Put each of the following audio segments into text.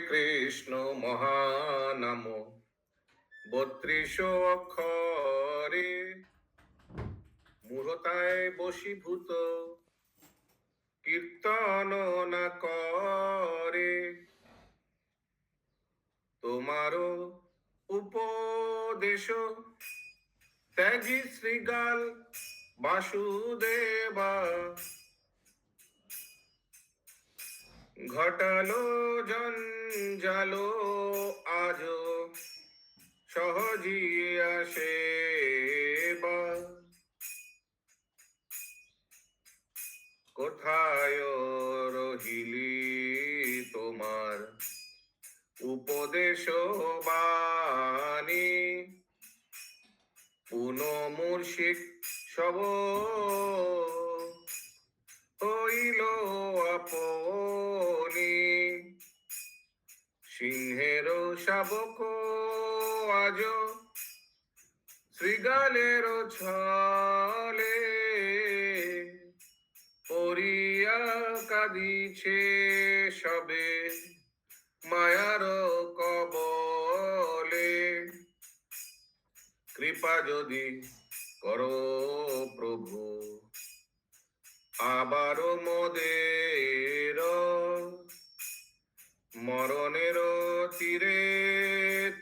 কৃষ্ণ মহানাম। বত্রিশ অক্ষরে মূঢ়তায় বশীভূত। কীর্তন না করে। তোমারও উপদেশ। ত্যাগী শ্রীগাল বাসুদেবা। ঘটালো জঞ্জালো আজ সহজি আসে কোথায় রহিলি তোমার উপদেশ বাণী? পুন মূর্ষিক সব হইল আপনি সিংহের শাবক আজ শ্রীগালের ছলে পরিয়া কাঁদিছে সবে মায়ার কবলে। কৃপা যদি করো প্রভু আবার মোদের মরণের তীরে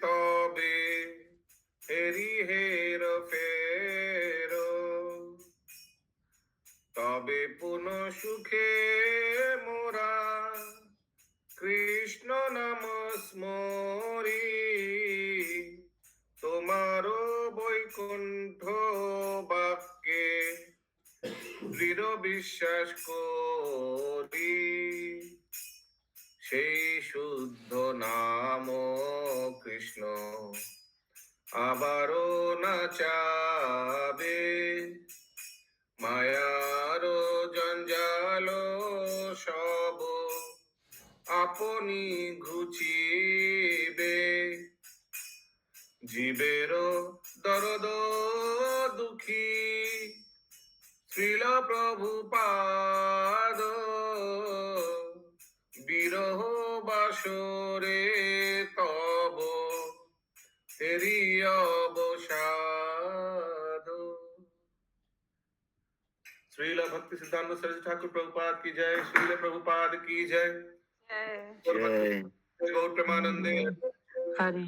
তবে হেরি হের ফের। তবে পুন সুখে মোরা কৃষ্ণ নাম স্মরি। তোমার বৈকুণ্ঠ বাক্যে দৃঢ় বিশ্বাস করি। সেই শুদ্ধ নাম কৃষ্ণ। আবারও না চাবে মায়ার জঞ্জাল সব আপনি ঘুচিবে। জীবের দরদ দুঃখী, শ্রীল প্রভু পাদ বিরহ বাসরে তব তেরি অবসাদ। শ্রীলা ভক্তি সিদ্ধান্ত সরস্বতী ঠাকুর প্রভুপাদ কি জয়? শ্রীলা প্রভুপাদ কি জয়? গৌর প্রেমানন্দে হরি